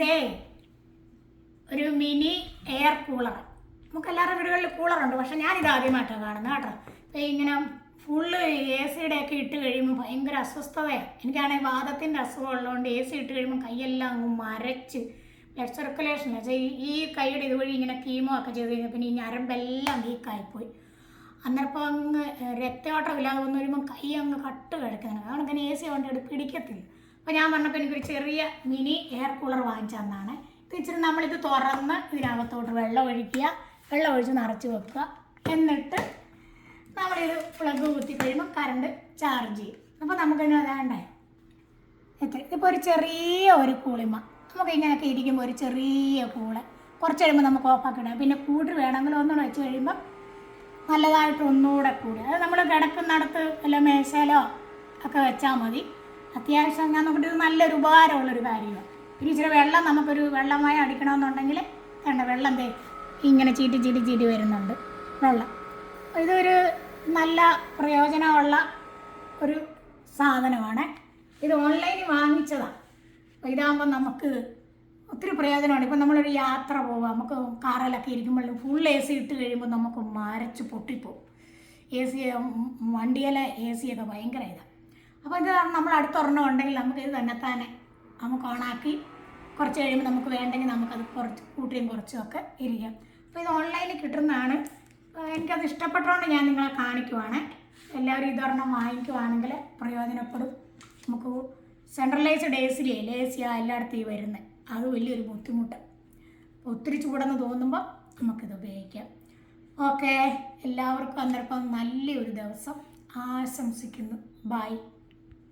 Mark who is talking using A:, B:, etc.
A: ദേ ഒരു mini air cooler. നമുക്ക് എല്ലാവരുടെ വീടുകളിൽ കൂളറുണ്ട് പക്ഷെ ഞാനിത് ആദ്യമായിട്ടാണ് കാണുന്നത് കേട്ടോ. ഇങ്ങനെ ഫുള്ള് എ സിയുടെ ഒക്കെ ഇട്ട് കഴിയുമ്പോൾ ഭയങ്കര അസ്വസ്ഥതയാണ് എനിക്കാണെങ്കിൽ വാദത്തിന്റെ അസുഖം ഉള്ളതുകൊണ്ട് എ സി ഇട്ട് കഴിയുമ്പോൾ കൈയെല്ലാം അങ്ങ് മരച്ച് ബ്ലഡ് സർക്കുലേഷൻ ഈ കൈയുടെ ഇതുവഴി ഇങ്ങനെ കീമോ ഒക്കെ ചെയ്ത് കഴിഞ്ഞാൽ പിന്നെ ഈ ഞരമ്പെല്ലാം വീക്കായിപ്പോയി അന്നേരപ്പോൾ അങ്ങ് രക്തയോട്ടം ഇല്ലാതെ വന്ന് വരുമ്പോൾ കൈ അങ്ങ് കട്ട് കിടക്കുന്നത് അതുകൊണ്ട് തന്നെ എ സി കൊണ്ട് പിടിക്കത്തില്ല. അപ്പോൾ ഞാൻ പറഞ്ഞപ്പോൾ എനിക്കൊരു ചെറിയ മിനി എയർ കൂളർ വാങ്ങിച്ചു തന്നാണ്. ഇച്ചിരി നമ്മളിത് തുറന്ന് ഇതിനകത്തോട്ട് വെള്ളം ഒഴിക്കുക. വെള്ളം ഒഴിച്ച് നിറച്ച് വെക്കുക. എന്നിട്ട് നമ്മളിത് പ്ലഗ് കുത്തി കഴിയുമ്പോൾ കറണ്ട് ചാർജ് ചെയ്യും. അപ്പോൾ നമുക്കിനി അതാണ്ടേ. എത്ര ഇപ്പോൾ ഒരു ചെറിയ ഒരു കൂളിമ. നമുക്ക് ഇങ്ങനെയൊക്കെ ഇരിക്കുമ്പോൾ ഒരു ചെറിയ കൂൾ. കുറച്ച് കഴിയുമ്പോൾ നമുക്ക് ഓഫാക്കി ഇടാം. പിന്നെ കൂട് വേണമെങ്കിൽ ഒന്നുകൂടെ വെച്ച് കഴിയുമ്പോൾ നല്ലതായിട്ട് ഒന്നുകൂടെ കൂടി. അത് നമ്മൾ കിടക്കുന്നിടത്ത് വല്ല മേശയിലോ ഒക്കെ വെച്ചാൽ മതി. അത്യാവശ്യം ഞാൻ നോക്കിയിട്ട് നല്ലൊരു ഉപകാരമുള്ളൊരു കാര്യമാണ്. പിന്നെ ഇച്ചിരി വെള്ളം നമുക്കൊരു വെള്ളമായി അടിക്കണമെന്നുണ്ടെങ്കിൽ വേണ്ട വെള്ളം തേ ഇങ്ങനെ ചീറ്റി ചീറ്റി ചീറ്റി വരുന്നുണ്ട്. വെള്ളം. ഇതൊരു നല്ല പ്രയോജനമുള്ള ഒരു സാധനമാണ്. ഇത് ഓൺലൈനിൽ വാങ്ങിച്ചതാണ് ഇതാകുമ്പോൾ നമുക്ക് ഒത്തിരി പ്രയോജനമാണ്. ഇപ്പം നമ്മളൊരു യാത്ര പോവാം. നമുക്ക് കാറിലൊക്കെ ഇരിക്കുമ്പോഴും ഫുൾ എ സി ഇട്ട് കഴിയുമ്പോൾ നമുക്ക് മരച്ച് പൊട്ടിപ്പോവും. എ സി വണ്ടിയിലെ എ സി ഒക്കെ ഭയങ്കര ഇതാണ് അപ്പോൾ ഇത് നമ്മൾ അടുത്തൊരെണ്ണം ഉണ്ടെങ്കിൽ നമുക്ക് ഇത് തന്നെ തന്നെ നമുക്ക് ഓണാക്കി കുറച്ച് കഴിയുമ്പോൾ നമുക്ക് വേണ്ടെങ്കിൽ നമുക്കത് കുറച്ച് കൂട്ടിയും കുറച്ചും ഒക്കെ ഇരിക്കാം. അപ്പോൾ ഇത് ഓൺലൈനിൽ കിട്ടുന്നതാണ്. എനിക്കത് ഇഷ്ടപ്പെട്ടതുകൊണ്ട് ഞാൻ നിങ്ങളെ കാണിക്കുവാണ്. എല്ലാവരും ഇതൊരെണ്ണം വാങ്ങിക്കുവാണെങ്കിൽ പ്രയോജനപ്പെടും. നമുക്ക് സെൻട്രലൈസ്ഡ് എ സി എ സിയാണ് എല്ലായിടത്തും ഈ വരുന്നത് അത് വലിയൊരു ബുദ്ധിമുട്ട്. അപ്പോൾ ഒത്തിരി ചൂടെന്ന് തോന്നുമ്പോൾ നമുക്കിത് ഉപയോഗിക്കാം. ഓക്കെ. എല്ലാവർക്കും അന്നേരം നല്ലൊരു ദിവസം. ആശംസിക്കുന്നു. ബൈ